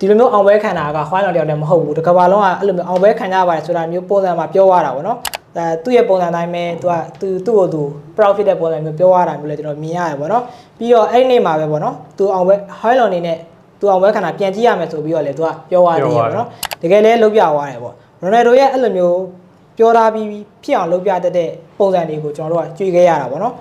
ဒီလိုမျိုးအောင်ပွဲခံတာကခွိုင်းတော်တယောက်လည်းမဟုတ်ဘူးတစ်ကမ္ဘာလုံးကအဲ့လိုမျိုးအောင်ပွဲခံကြပါတယ်ဆိုတာမျိုးပုံစံမှာပြောရတာပေါ့နော်အဲသူ့ရဲ့ပုံစံတိုင်းပဲသူကသူသူ့ကိုသူ proud ဖြစ်တဲ့ပုံစံမျိုးပြောရတာမျိုးလည်းကျွန်တော်မြင်ရတယ်ပေါ့နော်ပြီးတော့အဲ့ဒီနေ့မှာပဲပေါ့နော်သူအောင်ပွဲဟိုင်းလော်နေနဲ့သူအောင်ပွဲခံတာပြန်ကြည့်ရမယ်ဆိုပြီးတော့လေသူကပြောရသေးတယ်ပေါ့နော်တကယ်လည်းလုပ်ပြသွားတယ်ပေါ့ရိုနယ်ဒိုရဲ့အဲ့လိုမျိုးပြောထားပြီးဖြစ်အောင်လုပ်ပြတတ်တဲ့ပုံစံတွေကိုကျွန်တော်တို့ကကြွေခဲ့ရတာပေါ့နော်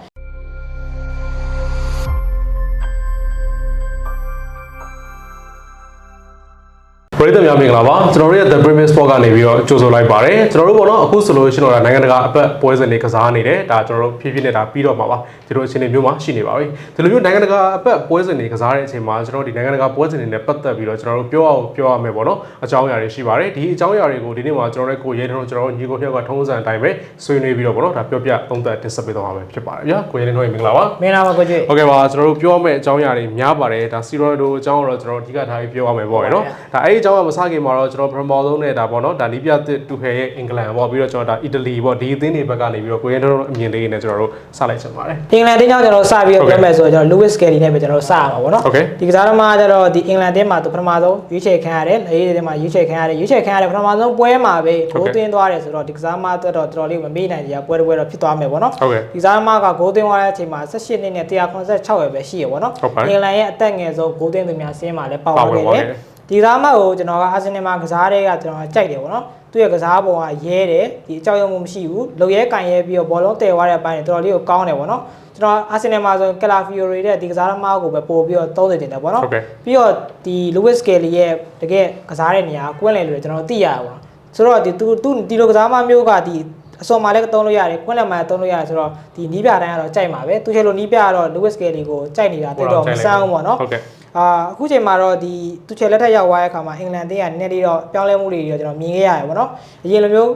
ပရိသတ်များမင်္ဂလာပါကျွန်တော်တို့ရဲ့ The Premier Sport ကနေပြီးတော့ကြိုဆိုလိုက်ပါတယ်ကျွန်တော်တို့ပေါ့နော်အခုဆိုလို့ရှိရင်တော့နိုင်ငံတကာအပတ်ပွဲစဉ်တွေကစားနေတယ်ဒါကျွန်တော်တို့ဖြည်းဖြည်းနဲ့ဒါပြီးတော့မှာပါဒီလိုအခြေအနေမျိုးမှာရှိနေပါပြီဒီလိုမျိုးနိုင်ငံတကာအပတ်ပွဲစဉ်တွေကစားတဲ့အချိန်မှာကျွန်တော်ဒီနိုင်ငံတကာပွဲစဉ်တွေနဲ့ပတ်သက်ပြီးတော့ကျွန်တော်တို့ပြောအောင်ပြောရမယ်ပေါ့နော်အကြောင်းအရာတွေရှိပါတယ်ဒီအကြောင်းအရာတွေကိုဒီနေ့မှာကျွန်တော်တို့ကိုရဲထုံးကျွန်တော်တို့ညီကိုဖြောက်ကထုံးစံအတိုင်းပဲဆွေးနွေးပြီးတော့ပေါ့နော်ဒါပြောပြသုံးသပ်တင်ဆက်ပေးသွားမှာပဲဖြစ်ပါတယ်ဗျာကိုရဲထုံးရေမင်္ဂလာပါမင်္ဂလာပါကိုကျွေးဟုတ်ကဲ့ပါကျွန်တော်တို့ပြောရမယ့်အကြောင်းအရာတွေများပါတယ်ဒါစီရိုဒိုအကြောင်းတော့ကျွန်တော်အဓိကထားပြီးပြောရမယ်ပေါ့ရယ်နော်ဒါအဲ့ဒီအကြောင်းကမစခင်မှာတော့ကျွန်တော်ပထမဆုံးနဲ့ဒါပေါ့နော်ဒါနီးပြတစ်တူဟဲရဲ့အင်္ဂလန်ပေါ့ပြီးတော့ကျွန်တော်ဒါအီတလီပေါ့ဒီအသင်းတွေဘက်ကနေပြီးတော့ကိုရဲတို့အမြင်လေးတွေနဲ့ကျွန်တော်တို့စလိုက်ချင်ပါတယ်အင်္ဂလန်တင်းကြောင့်ကျွန်တော်စပြီးတော့ပြောမယ်ဆိုတော့ကျွန်တော် Lewis Kelly နဲ့ပဲကျွန်တော်စရမှာပေါ့နော် Okay ဒီကစားသမားကျတော့ဒီအင်္ဂလန်တင်းမှာသူပထမဆုံးရွေးချယ်ခံရတယ်လေရေးတင်းမှာရွေးချယ်ခံရတယ်ရွေးချယ်ခံရတယ်ပထမဆုံးပွဲမှာပဲဂိုးသွင်းသွားတယ်ဆိုတော့ဒီကစားသမားတော့တော်တော်လေးမမေ့နိုင်ကြပွဲတစ်ပွဲတော့ဖြစ်သွားမယ်ပေါ့နော်ဟုတ်ကဲ့ဒီကစားသမားကဂိုးသွင်းသွားတဲ့အချိန်မှာ18နှစ်နဲ့186ပဲရှိရပေါ့နော်ဟုတ်ပါတယ်အင်္ဂလန်ရဲ့အသက်ငယ်ဆုံးဂိုးသွင်းသူများစင်းမှာလည်းပါပါဝင်ဝင်ခဲ့သွားတတယ်ယ် ဒီကစားမကိုကျွန်တော်ကအာဆင်နယ်မှာကစားတဲ့ကကျွန်တော်ကြိုက်တယ်ပေါ့နော်သူ့ရဲ့ကစားပုံကရဲတယ်ဒီအကြောက်ရွံ့မှုမရှိဘူးလုံရဲကန်ရဲပြီးတော့ဘောလုံးတည်သွားတဲ့အပိုင်းတွေတော်တော်လေးကိုကောင်းတယ်ပေါ့နော်ကျွန်တော်အာဆင်နယ်မှာဆိုကလာဖီယိုရီတဲ့ဒီကစားသမားကိုပဲပို့ပြီးတော့သုံးနေတယ်ပေါ့နော်ဟုတ်ကဲ့ပြီးတော့ဒီ Lewis Kelly ရဲ့တကယ်ကစားတဲ့နေရာကွင်းလည်လို့ကျွန်တော်သိရတာပေါ့ဆိုတော့ဒီသူသူဒီလိုကစားမမျိုးကဒီအစော်မှာလည်းသုံးလို့ရတယ်ကွင်းလည်မှာလည်းသုံးလို့ရတယ်ဆိုတော့ဒီနီးပြတိုင်းကတော့ကြိုက်မှာပဲသူချေလို့နီးပြကတော့ Lewis Kelly ကိုကြိုက်နေတာတိတ်တော့မဆန်းဘူးပေါ့နော်ဟုတ်ကဲ့ အာအခုချိန်မှာတော့ဒီသူချေလက်ထက်ရောက်သွားတဲ့အခါမှာအင်္ဂလန်တင်းကနည်းနည်းလေးတော့ပြောင်းလဲမှုတွေတော့ကျွန်တော်မြင်ခဲ့ရတယ်ပေါ့နော်အရင်လိုမျိုး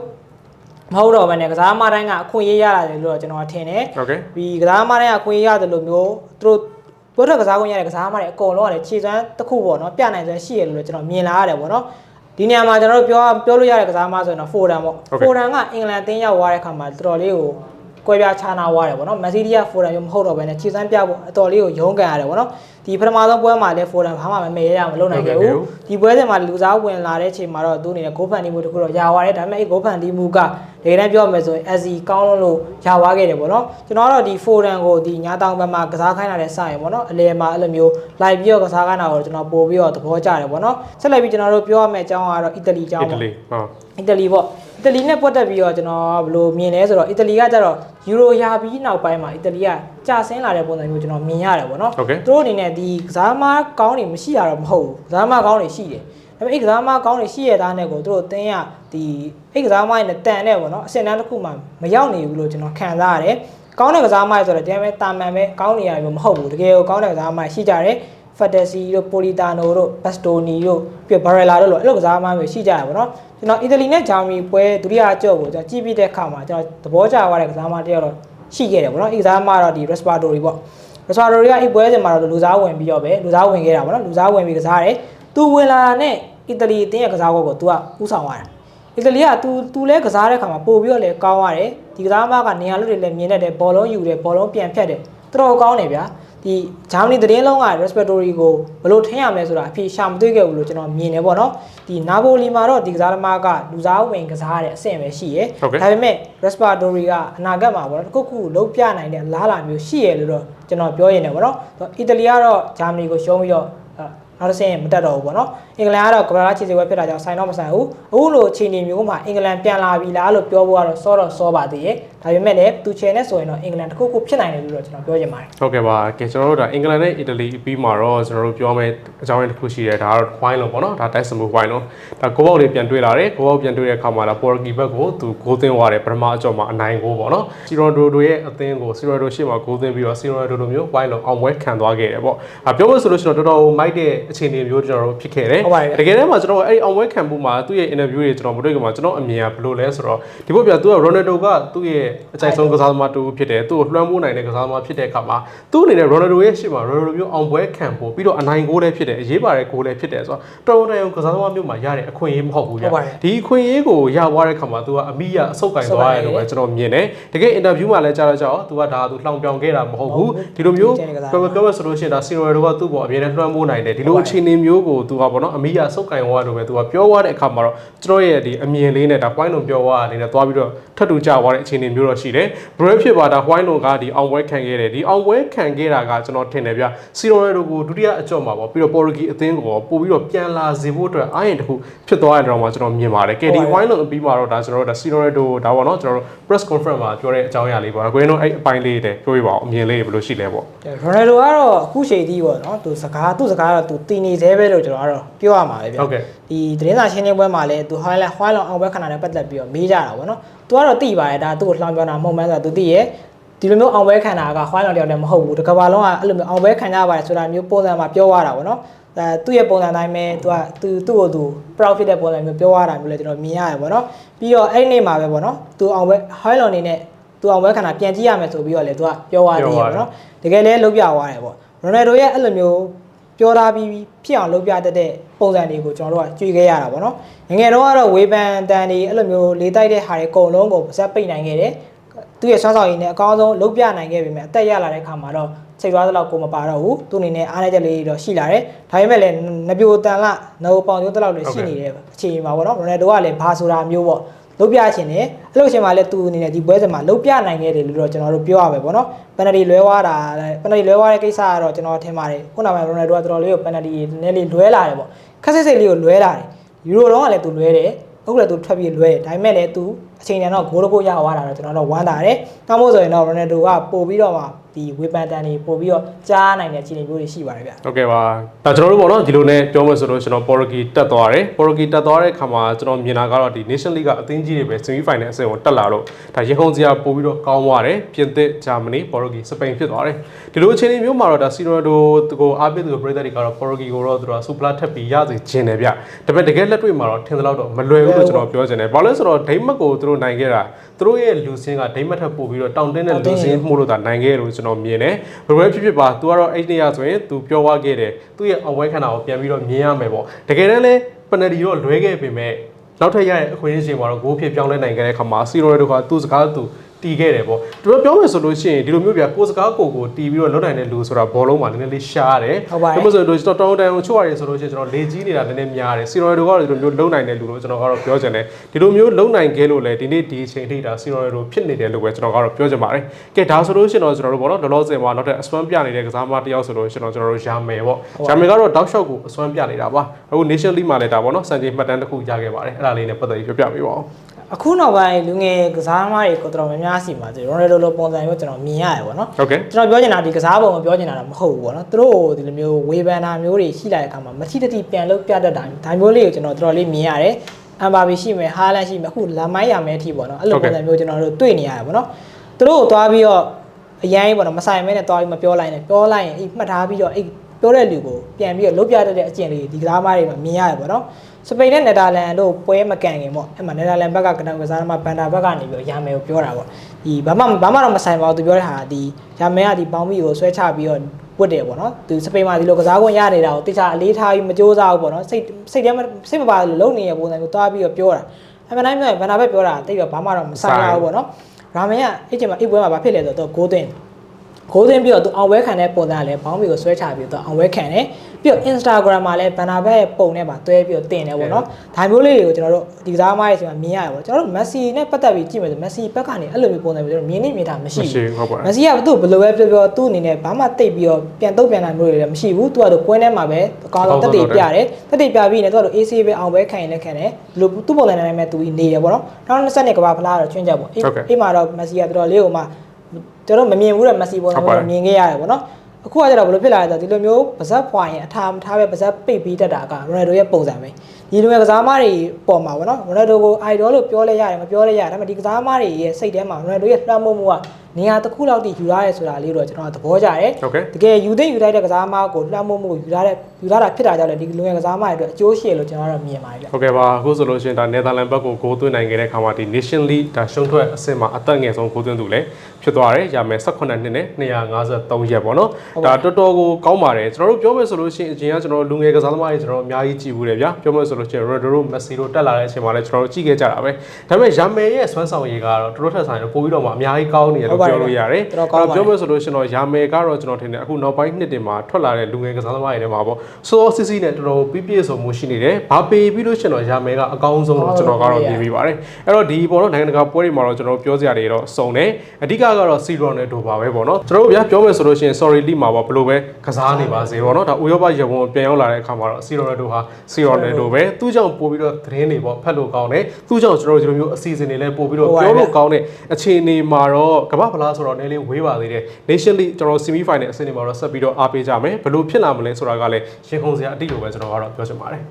မဟုတ်တော့ဘဲနဲ့ကစားမတိုင်းကအခွင့်အရေးရလာတယ်လို့တော့ကျွန်တော်ထင်တယ်ဟုတ်ကဲ့ပြီးကစားမတိုင်းကအခွင့်အရေးရတယ်လို့မျိုးသူတို့ဘုရားကစားခွင့်ရတဲ့ကစားမတွေအကုန်လုံးကလည်းခြေစွမ်းတစ်ခုပေါ့နော်ပြနိုင်စွမ်းရှိရလို့လည်းကျွန်တော်မြင်လာရတယ်ပေါ့နော်ဒီနေရာမှာကျွန်တော်တို့ပြောပြောလို့ရတဲ့ကစားမဆိုရင်တော့ဖိုဒန်ပေါ့ဖိုဒန်ကအင်္ဂလန်တင်းရောက်သွားတဲ့အခါမှာတော်တော်လေးကို ကွဲပြားခြားနာသွားတယ်ပေါ့နော်မက်ဆီဒီယာဖိုဒန်မျိုးမဟုတ်တော့ဘဲနဲ့ခြေစွမ်းပြဖို့အတော်လေးကိုရုန်းကန်ရတယ်ပေါ့နော်ဒီပထမဆုံးပွဲမှာလည်းဖိုဒန်ဘာမှမမေ့ရအောင်မလုပ်နိုင်ခဲ့ဘူးဒီပွဲစဉ်မှာလူစားဝင်လာတဲ့အချိန်မှာတော့သူအနေနဲ့ဂိုးဖန်တီးမှုတစ်ခုတော့ရသွားတယ်ဒါပေမဲ့အဲဂိုးဖန်တီးမှုကတကယ်တမ်းပြောမယ်ဆိုရင် SC ကောင်းလို့လို့ရသွားခဲ့တယ်ပေါ့နော်ကျွန်တော်ကတော့ဒီဖိုဒန်ကိုဒီညာတောင်ဘက်မှာကစားခိုင်းလာတဲ့စရင်ပေါ့နော်အလဲမှာအဲ့လိုမျိုးလိုက်ပြီးတော့ကစားခိုင်းတာကိုကျွန်တော်ပို့ပြီးတော့သဘောကျတယ်ပေါ့နော်ဆက်လိုက်ပြီးကျွန်တော်တို့ပြောရမယ့်အကြောင်းကတော့အီတလီအကြောင်းအီတပေါ့လီဟုတ်အီတလီပေါ့ အီတလီနဲ့ပတ်သက်ပြီးတော့ကျွန်တော်ဘယ်လိုမြင်လဲဆိုတော့အီတလီကကျတော့ယူရိုရာပြီးနောက်ပိုင်းမှာအီတလီကကြာဆင်းလာတဲ့ပုံစံမျိုးကျွန်တော်မြင်ရတယ်ပေါ့နော်ဟုတ်ကဲ့သူတို့အနေနဲ့ဒီကစားမကောင်းတွေမရှိရတော့မဟုတ်ဘူးကစားမကောင်းတွေရှိတယ်ဒါပေမဲ့အဲ့ကစားမကောင်းတွေရှိရတဲ့နဲ့ကိုသူတို့တင်းရဒီအဲ့ကစားမရဲ့နဲ့တန်တဲ့ပေါ့နော်အစင်တန်းတစ်ခုမှမရောက်နေဘူးလို့ကျွန်တော်ခံစားရတယ်ကောင်းတဲ့ကစားမဆိုတော့တကယ်ပဲတာမန်ပဲကောင်းနေရတယ်မဟုတ်ဘူးတကယ်ကိုကောင်းတဲ့ကစားမရှိကြတယ် ဖက်တက်စီတို့ပိုလီတာနိုတို့ဘတ်စတိုနီတို့ပြီးတော့ဘာရလာတို့လို့အဲ့လိုကစားသမားတွေရှိကြတာပေါ့နော်ကျွန်တော်အီတလီနဲ့ဂျာမနီပွဲဒုတိယအကြော့ကိုကျွန်တော်ကြည့်ပြီးတဲ့အခါမှာကျွန်တော်သဘောကျသွားတဲ့ကစားသမားတယောက်တော့ရှိခဲ့တယ်ပေါ့နော်အဲ့ကစားသမားတော့ဒီ respiratory ပေါ့ respiratory ကအဲ့ပွဲစဉ်မှာတော့လူစားဝင်ပြီးတော့ပဲလူစားဝင်ခဲ့တာပေါ့နော်လူစားဝင်ပြီးကစားတယ်သူဝင်လာတာနဲ့အီတလီအသင်းရဲ့ကစားပွဲကိုသူကဥဆောင်ရတာအီတလီကသူသူလဲကစားတဲ့ခါမှာပို့ပြီးတော့လဲကောင်းရတယ်ဒီကစားသမားကနေရာလွတ်တွေလည်းမြင်တတ်တယ်ဘောလုံးယူတယ်ဘောလုံးပြန်ဖြတ်တယ်တော်တော်ကောင်းတယ်ဗျာ ဒီဂျာမနီသတင်းလုံးက respiratory ကိုဘယ်လိုထင်ရမလဲဆိုတာအဖြေရှာမတွေ့ခဲ့ဘူးလို့ကျွန်တော်မြင်တယ်ပေါ့နော်ဒီနာပိုလီမှာတော့ဒီကစားသမားကလူစားဝင်ကစားတဲ့အဆင့်ပဲရှိရယ်ဟုတ်ကဲ့ဒါပေမဲ့ respiratory ကအနာဂတ်မှာပေါ့နော်တစ်ခုခုလုံးပြနိုင်တဲ့လားလာမျိုးရှိရလို့တော့ကျွန်တော်ပြောရင်လည်းပေါ့နော်အီတလီကတော့ဂျာမနီကိုရှုံးပြီးတော့အဲ့ နောက်တစ်ဆင့်မတက်တော့ဘူးပေါ့နော်အင်္ဂလန်ကတော့ကမ္ဘာလားခြေစစ်ပွဲဖြစ်တာကြောင့်ဆိုင်တော့မဆိုင်ဘူးအခုလိုအခြေအနေမျိုးမှာအင်္ဂလန်ပြန်လာပြီလားလို့ပြောဖို့ကတော့စောတော့စောပါသေးရဲ့ဒါပေမဲ့လည်းသူချယ်နဲ့ဆိုရင်တော့အင်္ဂလန်တစ်ခုခုဖြစ်နိုင်တယ်လို့တော့ကျွန်တော်ပြောချင်ပါတယ်ဟုတ်ကဲ့ပါကဲကျွန်တော်တို့ဒါအင်္ဂလန်နဲ့အီတလီပြီးမှာတော့ကျွန်တော်တို့ပြောမယ့်အကြောင်းရင်းတစ်ခုရှိတယ်ဒါကတော့ဝိုင်းလုံးပေါ့နော်ဒါတိုက်စမှုဝိုင်းလုံးဒါကိုဘောက်လေးပြန်တွေ့လာတယ်ကိုဘောက်ပြန်တွေ့တဲ့အခါမှာဒါပေါ်ဂီဘက်ကိုသူဂိုးသွင်းသွားတယ်ပထမအကြော့မှာအနိုင်ကိုပေါ့နော်စီရိုဒိုဒိုရဲ့အသင်းကိုစီရိုဒိုရှေ့မှာဂိုးသွင်းပြီးတော့စီရိုဒိုဒိုမျိုးဝိုင်းလုံးအောင်ပွဲခံသွားခဲ့တယ်ပေါ့အပြောလို့ဆိုလို့ရှိရင်တော့တော်တော်မိုက်တဲ့အခြေအနေမျိုးကျွန်တော်တို့ဖြစ်ခဲ့တယ်ဟုတ်ပါတယ်တကယ်တမ်းမှာကျွန်တော်အဲ့ဒီအောင်ပွဲခံမှုမှာသူ့ရဲ့ interview တွေကျွန်တော်မတွေ့ခင်မှာကျွန်တော်အမြင်ကဘယ်လိုလဲဆိုတော့ဒီဘက်ပြသူက Ronaldo ကသူ့ရဲ့အကြိုက်ဆုံးကစားသမားတူဖြစ်တယ်သူ့ကိုလွှမ်းမိုးနိုင်တဲ့ကစားသမားဖြစ်တဲ့အခါမှာသူ့အနေနဲ့ Ronaldo ရဲ့ရှေ့မှာ Ronaldo မျိုးအောင်ပွဲခံဖို့ပြီးတော့အနိုင်ဂိုးလည်းဖြစ်တယ်အရေးပါတဲ့ဂိုးလည်းဖြစ်တယ်ဆိုတော့တော်တော်တန်ကစားသမားမျိုးမှာရတဲ့အခွင့်အရေးမဟုတ်ဘူးဗျဟုတ်ပါတယ်ဒီအခွင့်အရေးကိုရသွားတဲ့အခါမှာသူကအမိရအဆုတ်ကင်သွားရတယ်လို့ပဲကျွန်တော်မြင်တယ်တကယ် interview မှာလည်းကြားတော့ကြောက်သူကဒါသူလှောင်ပြောင်ခဲ့တာမဟုတ်ဘူးဒီလိုမျိုးကျန်တဲ့ကစားပြောပြောမယ်ဆိုလို့ရှိရင်ဒါ Sino တို့ကသူ့ပေါ်အမြဲတမ်းလွှမ်းမိုးနိုင်တယ်ဒီလိုအခြေအနေမျိုးကိုသူကပေါ့နော်အမိရစုပ်ကင်ဝါလို့ပဲသူကပြောသွားတဲ့အခါမှာတော့ကျွန်တော်ရဲ့ဒီအမြင်လေးနဲ့ဒါ point လုံးပြောသွားတာလေးနဲ့သွားပြီးတော့ထပ်တူကြသွားတဲ့အခြေအနေမျိုးတော့ရှိတယ် break ဖြစ်ပါဒါ point လုံးကဒီအောင်ပွဲခံခဲ့တယ်ဒီအောင်ပွဲခံခဲ့တာကကျွန်တော်ထင်တယ်ဗျစီရိုရဲတို့ကိုဒုတိယအကြော့မှာပေါ့ပြီးတော့ပေါ်တူဂီအသင်းကိုပို့ပြီးတော့ပြန်လာစေဖို့အတွက်အားရင်တစ်ခုဖြစ်သွားတဲ့တော့မှကျွန်တော်မြင်ပါတယ်ကဲဒီ point လုံးအပြီးမှာတော့ဒါကျွန်တော်တို့ဒါစီရိုရဲတို့ဒါပေါ့နော်ကျွန်တော်တို့ press conference မှာပြောတဲ့အကြောင်းအရာလေးပေါ့ကိုရင်းတို့အဲ့အပိုင်းလေးတွေပြောပြပါဦးအမြင်လေးဘယ်လိုရှိလဲပေါ့ရိုနယ်ဒိုကတော့အခုချိန်ထိပေါ့နော်သူစကားသူ့စကားတော့သူတည်နေသေးပဲလို့ကျွန်တော်ကတော့ပြောရမှာပဲဗျဟုတ်ကဲ့ဒီသတင်းစာရှင်းလင်းပွဲမှာလည်းသူဟိုင်းလိုက်ဟိုင်းလောင်အောင်ပွဲခဏနဲ့ပတ်သက်ပြီးတော့မေးကြတာပေါ့နော်သူကတော့သိပါတယ်ဒါသူ့ကိုလှောင်ပြောတာမဟုတ်မှန်းဆိုတာသူသိရဲ့ဒီလိုမျိုးအောင်ပွဲခံတာကဟိုင်းလောင်တယောက်တည်းမဟုတ်ဘူးတကဘာလုံးကအဲ့လိုမျိုးအောင်ပွဲခံကြပါတယ်ဆိုတာမျိုးပုံစံမှာပြောရတာပေါ့နော်အဲသူ့ရဲ့ပုံစံတိုင်းပဲသူကသူသူ့ကိုသူ proud ဖြစ်တဲ့ပုံစံမျိုးပြောရတာမျိုးလည်းကျွန်တော်မြင်ရတယ်ပေါ့နော်ပြီးတော့အဲ့ဒီနေ့မှာပဲပေါ့နော်သူအောင်ပွဲဟိုင်းလောင်နေနဲ့သူအောင်ပွဲခဏပြန်ကြည့်ရမယ်ဆိုပြီးတော့လေသူကပြောသွားသေးတယ်ပေါ့နော်တကယ်လဲလုံးပြသွားတယ်ပေါ့ရိုနယ်ဒိုရဲ့အဲ့လိုမျိုး ပြောထားပြီးဖြစ်အောင်လုံးပြတတ်တဲ့ပုံစံတွေကိုကျွန်တော်တို့ကကြွေခဲ့ရတာပေါ့နော်ငယ်ငယ်တော့ကတော့ဝေဖန်တန်တွေအဲ့လိုမျိုးလေးတိုက်တဲ့ဟာတွေအကုန်လုံးကိုပါဇက်ပိတ်နိုင်ခဲ့တယ်သူ့ရဲ့ဆွမ်းဆောင်ရည်နဲ့အကောင်းဆုံးလုံးပြနိုင်ခဲ့ပြီမြတ်အသက်ရလာတဲ့ခါမှာတော့စိတ်သွားသလောက်ကိုမပါတော့ဘူးသူ့အနေနဲ့အားနည်းချက်လေးတွေတော့ရှိလာတယ်ဒါပေမဲ့လည်းနပြိုတန်လနိုးပေါင်ကျိုးတလောက်လည်းရှိနေတဲ့အခြေအနေမှာပေါ့နော်ရိုနယ်ဒိုကလည်းဘာဆိုတာမျိုးပေါ့ လုံးပြချင်တယ်အဲ့လိုအချိန်မှာလည်းသူအနေနဲ့ဒီပွဲစဉ်မှာလုံးပြနိုင်ခဲ့တယ်လို့တော့ကျွန်တော်တို့ပြောရမယ်ပေါ့နော်ပန်နတီလွဲသွားတာပန်နတီလွဲသွားတဲ့ကိစ္စကတော့ကျွန်တော်ထင်ပါတယ်ခုနကမှရိုနယ်ဒိုကတော်တော်လေးကိုပန်နတီနည်းနည်းလေးလွဲလာတယ်ပေါ့ခက်စစ်စစ်လေးကိုလွဲလာတယ်ယူရိုတော့ကလည်းသူလွဲတယ်အခုလည်းသူထွက်ပြီးလွဲတယ်ဒါပေမဲ့လည်းသူ အချိန်တန်တော့ဂိုးတစ်ခုရသွားတာတော့ကျွန်တော်တော့ဝမ်းသာတယ်။နောက်မို့ဆိုရင်တော့ရိုနယ်ဒိုကပို့ပြီးတော့မှဒီဝေပန်တန်တွေပို့ပြီးတော့ကြားနိုင်တဲ့အခြေအနေမျိုးတွေရှိပါတယ်ဗျ။ဟုတ်ကဲ့ပါဒါကျွန်တော်တို့ပေါ့နော်ဒီလိုနဲ့ပြောမယ်ဆိုလို့ကျွန်တော် Portugal တက်သွားတယ် Portugal တက်သွားတဲ့အခါမှာကျွန်တော်မြင်တာကတော့ဒီ Nation League ကအသင်းကြီးတွေပဲ semi final အဆင့်ကိုတက်လာတော့ဒါရေခုံစရာပို့ပြီးတော့ကောင်းသွားတယ်ပြင်သစ်ဂျာမနီ Portugal စပိန်ဖြစ်သွားတယ်ဒီလိုအခြေအနေမျိုးမှာတော့ဒါ Sirado ကိုအားပေးသူပရိသတ်တွေကတော့ Portugal ကိုတော့သူတို့ super ထပ်ပြီးရစေခြင်းတယ်ဗျဒါပေမဲ့တကယ်လက်တွေ့မှာတော့ထင်သလောက်တော့မလွယ်ဘူးလို့ကျွန်တော်ပြောချင်တယ်ဘာလို့လဲဆိုတော့ဒိမတ်ကိုသူတို့နိုင်ခဲ့တာသူတို့ရဲ့လူစင်းကဒိမတ်ထပ်ပို့ပြီးတော့တောင်တင်းတဲ့လူစင်းမှုလို့သာနိုင်ခဲ့လို့ကျွန်တော်မြင်တယ်ဘယ်လိုပဲဖြစ်ဖြစ်ပါ तू ကတော့အဲ့ဒီနေ့ရဆိုရင် तू ပြောသွားခဲ့တယ်သူ့ရဲ့အဝဲခန္ဓာကိုပြန်ပြီးတော့မြင်ရမယ်ပေါ့တကယ်တမ်းလဲပနဒီတော့လွဲခဲ့ပေမဲ့နောက်ထပ်ရတဲ့အခွင့်အရေးမှာတော့ဂိုးဖြစ်ပြောင်းလဲနိုင်ခဲ့တဲ့ခါမှာစီရိုတို့ကသူ့စကားသူ တီးခဲ့တယ်ပေါ့သူတို့ပြောမယ်ဆိုလို့ရှိရင်ဒီလိုမျိုးပြကိုယ်စကားကိုကိုတီးပြီးတော့လွတ်နိုင်တဲ့လူဆိုတာဘောလုံးမှာနည်းနည်းလေးရှားတယ်ဟုတ်ပါတယ်ဒါမှမဟုတ်ဆိုတော့တောင်းတန်ကိုချွတ်ရတယ်ဆိုလို့ရှိရင်ကျွန်တော်လေကြီးနေတာနည်းနည်းများတယ်စီရိုတို့ကတော့ဒီလိုမျိုးလုံနိုင်တဲ့လူလို့ကျွန်တော်ကတော့ပြောချင်တယ်ဒီလိုမျိုးလုံနိုင်ခဲ့လို့လေဒီနေ့ဒီအချိန်ထိဒါစီရိုတို့ဖြစ်နေတယ်လို့ပဲကျွန်တော်ကတော့ပြောချင်ပါတယ်ကဲဒါဆိုလို့ရှိရင်တော့ကျွန်တော်တို့ပေါ့နော်လောလောဆယ်မှာနောက်ထပ်အစွမ်းပြနေတဲ့ကစားမတစ်ယောက်ဆိုလို့ရှိရင်တော့ကျွန်တော်တို့ရာမယ်ပေါ့ရာမယ်ကတော့တောက်လျှောက်ကိုအစွမ်းပြနေတာပါအခု Nation League မှာလည်းဒါပေါ့နော်စံချိန်မှတ်တမ်းတစ်ခုရခဲ့ပါတယ်အဲ့ဒါလေးနဲ့ပတ်သက်ပြီးပြောပြပေးပါဦး အခုနောက်ပိုင်းလူငယ်ကစားသမားတွေကိုတော်တော်များများစီမှာဆိုရိုနယ်ဒိုလိုပုံစံမျိုးကျွန်တော်မြင်ရတယ်ပေါ့နော်ဟုတ်ကဲ့ကျွန်တော်ပြောချင်တာဒီကစားပုံကိုပြောချင်တာတော့မဟုတ်ဘူးပေါ့နော်သူတို့ဒီလိုမျိုးဝေဖန်တာမျိုးတွေရှိလာတဲ့အခါမှာမချိတတိပြန်လို့ပြတတ်တာဒါမျိုးလေးကိုကျွန်တော်တော်တော်လေးမြင်ရတယ်အမ်ဘာဘီရှိမယ်ဟာလန်ရှိမယ်အခုလာမိုင်းရမယ်အထိပေါ့နော်အဲ့လိုပုံစံမျိုးကျွန်တော်တို့တွေ့နေရတယ်ပေါ့နော်သူတို့ကိုသွားပြီးတော့အရင်ပေါ့နော်မဆိုင်မဲနဲ့သွားပြီးမပြောလိုက်နဲ့ပြောလိုက်ရင်အဲ့မှတ်ထားပြီးတော့အဲ့ပြောတဲ့လူကိုပြန်ပြီးတော့လုတ်ပြတတ်တဲ့အကျင့်လေးဒီကစားသမားတွေမှာမြင်ရတယ်ပေါ့နော် စပိန်နဲ့နယ်သာလန်တို့ပွဲမကန်ခင်ပေါ့အဲ့မှာနယ်သာလန်ဘက်ကကနကစားသမားဘန်တာဘက်ကနေပြီးတော့ရာမယ်ကိုပြောတာပေါ့ဒီဘာမှဘာမှတော့မဆိုင်ပါဘူးသူပြောတဲ့ဟာဒီရာမယ်ကဒီပေါင်းပြီးကိုဆွဲချပြီးတော့ဝတ်တယ်ပေါ့နော်သူစပိန်မှာဒီလိုကစားခွင့်ရနေတာကိုတိကျအလေးထားပြီးမကြိုးစားဘူးပေါ့နော်စိတ်စိတ်ထဲမှာစိတ်မပါလို့လုံနေတဲ့ပုံစံမျိုးသွားပြီးတော့ပြောတာအမှန်တိုင်းပြောရင်ဘန်တာဘက်ပြောတာတိတ်တော့ဘာမှတော့မဆိုင်ရဘူးပေါ့နော်ရာမယ်ကအဲ့ချိန်မှာအိတ်ပွဲမှာဘာဖြစ်လဲဆိုတော့ဂိုးသွင်း ကိုသွင်းပြီးတော့သူအောင်ဝဲခံတဲ့ပုံစံကလည်းဘောင်းမီကိုဆွဲချပြီးတော့အောင်ဝဲခံတယ်ပြီးတော့ Instagram မှာလည်းဘန်နာဘက်ရဲ့ပုံနဲ့ပါတွဲပြီးတော့တင်တယ်ပေါ့နော်ဒါမျိုးလေးတွေကိုကျွန်တော်တို့ဒီကစားသမားရဲ့အချိန်မှာမြင်ရတယ်ပေါ့ကျွန်တော်တို့ Messi နဲ့ပတ်သက်ပြီးကြည့်မယ်ဆို Messi ဘက်ကနေအဲ့လိုမျိုးပုံစံမျိုးကျွန်တော်မြင်နေမြင်တာမရှိမရှိဘူးဘူးဟုတ်ပါ Messi ကသူ့ဘယ်လိုပဲပြောပြောသူ့အနေနဲ့ဘာမှတိတ်ပြီးတော့ပြန်တုတ်ပြန်တာမျိုးတွေလည်းမရှိဘူးသူကတော့ကွင်းထဲမှာပဲအကောင်းဆုံးတက်တည်ပြတယ်တက်တည်ပြပြီးနေသူကတော့ AC ပဲအောင်ပဲခံရင်လည်းခံတယ်ဒီလိုသူ့ပုံစံနဲ့ပဲသူနေရပေါ့နော်နောက်20နှစ်ကဘာဖလားတော့ချွင်းချက်ပေါ့အိမ်မှာတော့ Messi ကတော်တော်လေးကိုမှ ကျွန်တော်မမြင်ဘူးတဲ့ Messi ပုံစံမျိုးမြင်ခဲ့ရတယ်ပေါ့နော်အခုကကျတော့ဘယ်လိုဖြစ်လာလဲဆိုတော့ဒီလိုမျိုးပါဇက်ဖွာရင်အထာမထားပဲပါဇက်ပိတ်ပြီးတတ်တာကရိုနယ်ဒိုရဲ့ပုံစံပဲဒီလိုမျိုးကစားသမားတွေပေါ်မှာဗောနော်ရိုနယ်ဒိုကို idol လို့ပြောလဲရတယ်မပြောလဲရတယ်ဒါပေမဲ့ဒီကစားသမားတွေရဲ့စိတ်ထဲမှာရိုနယ်ဒိုရဲ့လွှမ်းမိုးမှုကနေရာတစ်ခုလောက်ထိယူရရဲဆိုတာလေးတော့ကျွန်တော်သဘောကျတယ်ဟုတ်ကဲ့တကယ်ယူသိယူလိုက်တဲ့ကစားသမားကိုလွှမ်းမိုးမှုကိုယူရတဲ့ယူရတာဖြစ်တာကြောင့်လေဒီလူငယ်ကစားသမားတွေအတွက်အကျိုးရှိရလို့ကျွန်တော်ကတော့မြင်ပါတယ်ဗျဟုတ်ကဲ့ပါအခုဆိုလို့ရှိရင်ဒါနယ်သာလန်ဘက်ကိုဂိုးသွင်းနိုင်ခဲ့တဲ့ခါမှာဒီ Nation League ဒါရှုံးထွက်အဆင့်မှာအသက်ငယ်ဆုံးဂိုးသွင်းသူလည်းဖြစ်သွားတယ်။ရာမယ်18နှစ်နဲ့253ရက်ပေါ့နော်။ဒါတော်တော်ကိုကောင်းပါတယ်။ကျွန်တော်တို့ပြောမယ်ဆိုလို့ရှိရင်အရင်ကကျွန်တော်တို့လူငယ်ကစားသမားတွေကျွန်တော်တို့အများကြီးကြည့်ဘူးတယ်ဗျာ။ပြောမယ်ဆိုလို့ရှိရင် Ronaldo, Messi တို့တက်လာတဲ့အချိန်မှာလည်းကျွန်တော်တို့ကြည့်ခဲ့ကြတာပဲ။ဒါပေမဲ့ရာမယ်ရဲ့ဆွမ်းဆောင်ရည်ကတော့တော်တော်ထက်ဆိုင်တော့ပိုပြီးတော့မှအများကြီးကောင်းနေတယ်လို့ပြောလို့ရတယ်တော်တော်ကောင်းပါတယ်ပြောမယ်ဆိုလို့ရှိရင်တော့ရာမယ်ကတော့ကျွန်တော်ထင်တယ်အခုနောက်ပိုင်းနှစ်တင်မှာထွက်လာတဲ့လူငယ်ကစားသမားတွေထဲမှာပေါ့စောစစ်စစ်နဲ့တော်တော်ပြည့်ပြည့်စုံမှုရှိနေတယ်ဘာပေပြီးလို့ရှိရင်တော့ရာမယ်ကအကောင်းဆုံးလို့ကျွန်တော်ကတော့မြင်မိပါတယ်အဲ့တော့ဒီပေါ့နော်နိုင်ငံတကာပွဲတွေမှာတော့ကျွန်တော်ပြောစရာတွေတော့စုံတယ်အဓိကကတော့စီရောနဲ့ဒိုပါပဲပေါ့နော်ကျွန်တော်တို့ဗျာပြောမယ်ဆိုလို့ရှိရင် sorry league မှာပေါ့ဘယ်လိုပဲကစားနေပါစေပေါ့နော်ဒါဥရောပရေပုံပြန်ရောက်လာတဲ့အခါမှာတော့စီရောနဲ့ဒိုဟာစီရောနဲ့ဒိုပဲသူ့ကြောင့်ပို့ပြီးတော့သတင်းတွေပေါ့ဖတ်လို့ကောင်းတယ်သူ့ကြောင့်ကျွန်တော်တို့ဒီလိုမျိုးအစီအစဉ်တွေလည်းပို့ပြီးတော့ပြောလို့ကောင်းတဲ့အခြေအနေမှာတော့ကမ္ဘာဖလားဆိုတော့နည်းလေးဝေးပါသေးတယ် Nation League ကျွန်တော် semi final အဆင့်တွေမှာတော့ဆက်ပြီးတော့အားပေးကြမယ်ဘယ်လိုဖြစ်လာမလဲဆိုတာကလည်းရင်ခုန်စရာအတိတ်လိုပဲကျွန်တော်ကတော့ပြောချင်ပါတယ်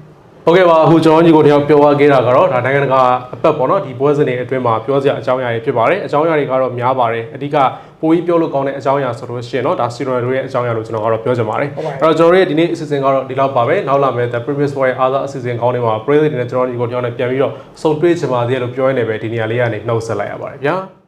ဟုတ်ကဲ့ပါအခုကျွန်တော်ညီကိုတယောက်ပြောသွားခဲ့တာကတော့ဒါနိုင်ငံတကာအပတ်ပေါ့နော်ဒီပွဲစဉ်တွေအတွင်းမှာပြောစရာအကြောင်းအရာတွေဖြစ်ပါတယ်အကြောင်းအရာတွေကတော့များပါတယ်အဓိကပိုပြီးပြောလို့ကောင်းတဲ့အကြောင်းအရာဆိုလို့ရှိရင်တော့ဒါစီရိုတို့ရဲ့အကြောင်းအရာလို့ကျွန်တော်ကတော့ပြောချင်ပါတယ်အဲ့တော့ကျွန်တော်တို့ရဲ့ဒီနေ့အစီအစဉ်ကတော့ဒီလောက်ပါပဲနောက်လာမယ့် The Previous War ရဲ့အားသာအစီအစဉ်ကောင်းတွေမှာ President နဲ့ကျွန်တော်ညီကိုတယောက်နဲ့ပြန်ပြီးတော့ဆုံတွေ့ချင်ပါသေးတယ်လို့ပြောရနေပဲဒီနေရာလေးကနေနှုတ်ဆက်လိုက်ရပါတယ်ဗျာ